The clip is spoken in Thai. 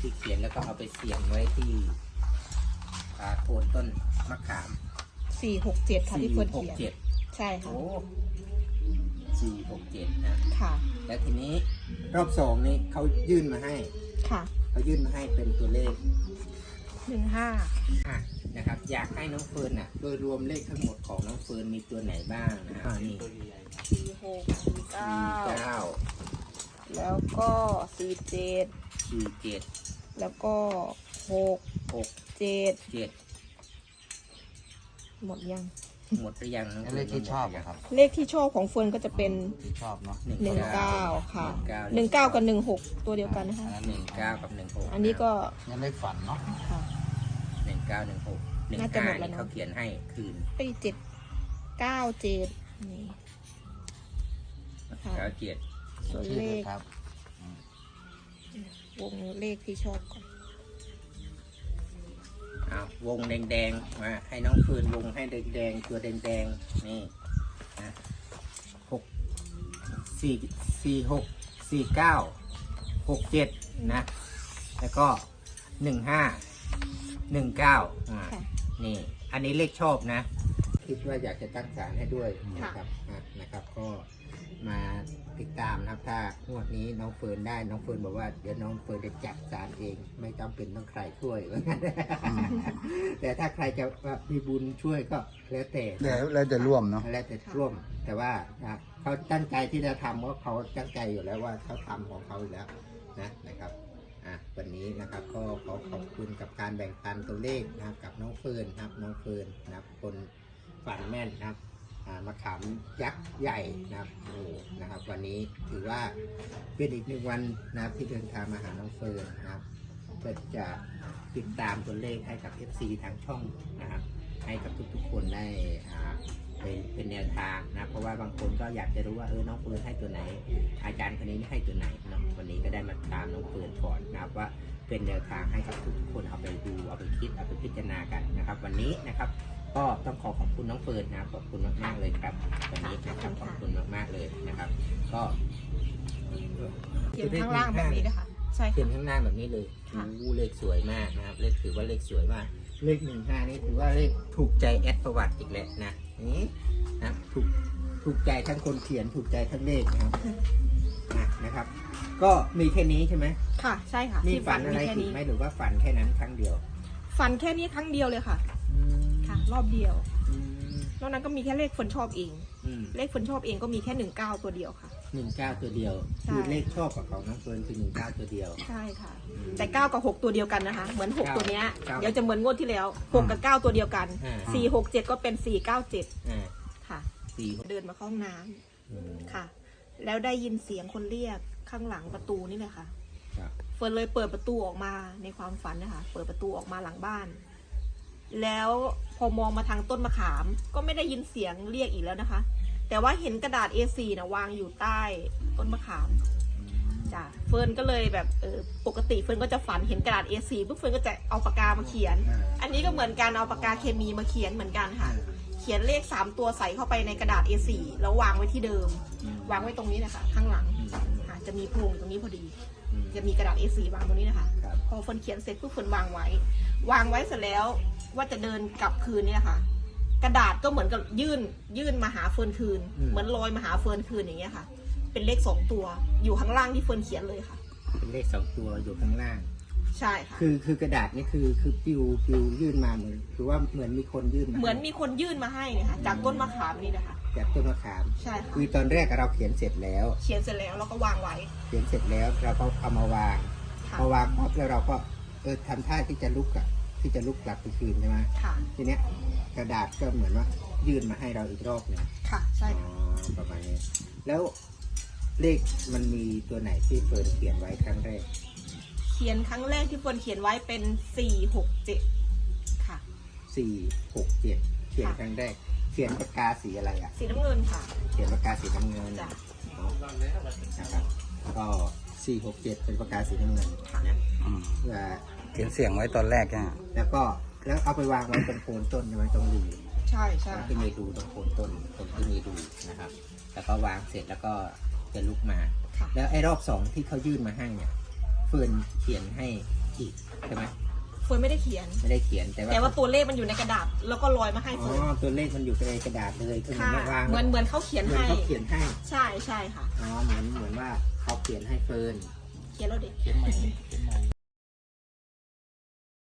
ที่เขียนแล้วก็เอาไปเสียงไว้ที่อ่าโคนต้นมะขามสี่หกเจ็ดค่ะที่เฟิร์นหกเขียนเจ็ดใช่ค่ะโอ้สี่หกเจ็ดนะค่ะแล้วทีนี้รอบสองนี้เขายื่นมาให้ ค่ะเขายื่นมาให้เป็นตัวเลข หนึ่งห้าอะนะครับอยากให้น้องเฟิร์นอะโดยรวมเลขทั้งหมดของน้องเฟิร์นมีตัวไหนบ้างนะอ่านี่สี่หกสี่เก้าสี่เก้า แล้วก็สี่เจ็ดสี่เจ็ดแล้วก็หกหกเจ็ดเจ็ดหมดยัง หมดหรือยังน้องเลขที่ชอบอะครับเลขที่ชอบของเฟิร์นก็จะเป็นที่ชอบเนาะหนึ่งเก้าค่ะหหนึ่งเก้ากับหนึ่งหกตัวเดียวกันนะคะอันนั้นหนึ่งเก้ากับหนึ่งหกอันนี้ก็งั้นเลขฝันเนาะค่ะหนึ่งเก้าหนึ่งหกหนึ่งน่าจะหมห้าดแล้วนี่เนอะเขาเขียนให้คืนไปเจ็ดเก้าเจ็ดนี่ค่ะเก้าเจ็ด ส่วนชื่อเลเลยขครับวงเลขที่ชอบก่อนอ้าววงแดงๆมาให้น้องเฟิร์นวงให้แดงๆตัวแดงๆนี่นะหกสี่สี่หกสี่เก้าหกเจ็ดนะ แล้วก็หนึ่งห้าหนึ่งเก้าอ่าค่ะนี่ อันนี้เลขชอบนะ คิดว่าอยากจะตั้งศาลให้ด้วยนะครับอะนะครับก็ มาติดตามนะครับถ้างวดนี้น้องเฟิร์นได้น้องเฟิร์นบอกว่าเดี๋ยวน้องเฟิร์นจะจัดศาลเอง ไม่จำเป็นต้องใครช่วยว่างั้นแต่ถ้าใครจะมีบุญช่วยก็แล้วแต่เดี๋ยวเราจะร่วมเนาะแล้วแต่ร่วม แต่ว่านะเขาตั้งใจที่จะทำเพราะเขาตั้งใจอยู่แล้วว่าเขาทำของเขาอยู่แล้วนะนะครับอะวันนี้นะครับก็ขอขอบคุณกับการแบ่งปันตัวเลขนะครับกับน้องเฟิร์นนะครับน้องเฟิร์นนะครับคนฝันแม่นนะครับอ่า มาขามยักษ์ใหญ่นะครับโอ้นะครับ วันนี้ถือว่าเป็นอีกหนึ่งวันนะครับที่เดินทางมาหาน้องเฟิร์นนะครับเพื่อจะติดตามตัวเลขให้กับ FC ทางช่องนะครับ ให้กับทุกๆคนได้อ่าเป็นเป็นแนวทางนะเพราะว่าบางคนก็อยากจะรู้ว่าเออน้องเฟิร์นให้ตัวไหน อาจารย์คนนี้ให้ตัวไหนนะวันนี้ก็ได้มาตามน้องเฟิร์นก่อนนะครับว่าเป็นแนวทางให้กับทุกๆคนเอาไปดูเอาไปคิดเอาไปพิจารณากันนะครับ วันนี้นะครับ ก็ต้องขอขอบคุณน้องเฟิร์นนะครับขอบคุณมากๆเลยครับวันนี้นะครับขอบคุณมากๆเลยนะครับ ก็เขียนข้างล่างแบบนี้นะคะใช่เขียค่ะนข้างหน้าแบบนี้เลยค่ะโอ้เลขสวยมากนะครับ เลขถือว่าเลขสวยมาก เลขหนึ่งห้านี่ถือว่าเลขถูกใจแอดประวัติอีกแล้วนะนี่นะถูกถูกใจทั้งคนเขียนถูกใจทั้งเลขนะครับนะนะครับ ก็มีแค่นี้ใช่ไหมค่ะ ใช่ค่ะมีที่ฝัฝันนอะมีไรแค่อีกนี้ไหมหรือว่าฝันแค่นั้นครั้งเดียว ฝันแค่นี้ครั้งเดียวเลยค่ะค่ะ รอบเดียวอืมนอกนั้นก็มีแค่เลขฝนชอบเองอืมเลขฝนชอบเองก็มีแค่หนึ่งเก้าตัวเดียวค่ะหนึ่งเก้าตัวเดียวใช่คือเลขชอบกับของน้องเฟิร์นคือหนึ่งเก้าตัวเดียวใช่ค่ะอืมแต่เก้ากับหกตัวเดียวกันนะคะ เหมือนหกเก้าตัวเนี้ยเก้าเดี๋ยวจะเหมือนงวดที่แล้วหกกับเก้าตัวเดียวกันอ่าสี่หกเจ็ดก็เป็นสี่เก้าเจ็ดอ่าค่ะสี่หกเดินมาเข้าห้องน้ำอืมค่ะ แล้วได้ยินเสียงคนเรียกข้างหลังประตูนี่เลยค่ะครับเฟิร์นเลยเปิดประตูออกมาในความฝันนะคะ เปิดประตูออกมาหลังบ้าน แล้วพอมองมาทางต้นมะขาม ก็ไม่ได้ยินเสียงเรียกอีกแล้วนะคะ แต่ว่าเห็นกระดาษ A4 นะวางอยู่ใต้ต้นมะขามจ้ะเฟิร์นก็เลยแบบเออปกติเฟิร์นก็จะฝันเห็นกระดาษ A4 ปุ๊บเฟิร์นก็จะเอาปากกามาเขียนอ่าอันนี้ก็เหมือนกันเอาปากกาเคมีมาเขียนเหมือนกันค่ะ เขียนเลขสามตัวใส่เข้าไปในกระดาษ A4 แล้ววางไว้ที่เดิมอืมวางไว้ตรงนี้นะคะข้างหลังอืมค่ะจะมีโพรงตรงนี้พอดีอืมจะมีกระดาษ A4 วางตรงนี้นะคะครับพอเฟิร์นเขียนเสร็จปุ๊บเฟิร์นวางไว้ วางไว้เสร็จแล้ว ว่าจะเดินกลับคืนเนี่ยค่ะ กระดาษก็เหมือนกับยื่นยื่นมาหาเฟิร์นคืน เหมือนลอยมาหาเฟิร์นคืนอย่างเงี้ยค่ะ เป็นเลขสองตัว อยู่ข้างล่างที่เฟิร์นเขียนเลยค่ะ เป็นเลขสองตัวอยู่ข้างล่าง ใช่ค่ะ คือคือกระดาษนี่คือคือปิวปิวยื่นมาเหมือนคือว่าเหมือนมีคนยื่นมาเหมือนมีคนยื่นมาให้เนี่ยค่ะจากต้นมะขามนี่นะคะ จากต้นมะขาม ใช่ค่ะคือตอนแรกเราเขียนเสร็จแล้ว เขียนเสร็จแล้วแล้วก็วางไว้ เขียนเสร็จแล้วเราก็เอามาวางค่ะพอวางปั๊บแล้วเราก็เออทำท่าที่จะลุกอะ ที่จะลุกกลับไปคืนใช่ไหมค่ะ ทีเนี้ยกระดาษก็เหมือนว่ายื่นมาให้เราอีกรอบหนึ่งค่ะ ใช่อ๋อค่ะประมาณนี้ แล้วเลขมันมีตัวไหนที่เฟิร์นเขียนไว้ครั้งแรกเขียนครั้งแรกที่เฟิร์นเขียนไว้เป็นสี่หกเจ็ดค่ะ สี่หกเจ็ดเขียนค่ะ ครั้งแรก เขียนปากกาสีอะไรอะสีน้ำเงินค่ะ เขียนปากกาสีน้ำเงินจ้ะ นะครับก็สี่หกเจ็ดเป็นปากกาสีน้ำเงินนะอืมเพื่อเขียนเสียงไว้ตอนแรกอะแล้วก็แล้วเอาไปวางไว้ตรงโคนต้นใช่ไหมตรงรูใช่ใช่ตรงที่มีรูตรงโคนต้นตรงที่มีรูนะครับ แล้วก็วางเสร็จแล้วก็จะลุกมาค่ะแล้วไอ้รอบสองที่เขายื่นมาให้เนี่ยเฟิร์นเขียนให้อีกใช่ไหมเฟิร์นไม่ได้เขียนไม่ได้เขียนแต่ว่าแต่ว่าตัวเลขมันอยู่ในกระดาษแล้วก็ลอยมาให้อ๋เฟิร์นอตัวเลขมันอยู่ในกระดาษเลยคือมันค่ะไม่วางเหมือนเหมือนเขาเขียนเหมือนให้เขาเขียนให้ใช่ใช่ค่ะอ๋อเหมือนเหมือนว่าเขาเขียนให้เฟิร์นเขียนแล้วเด็กเขียนใหม่เขียนใหม่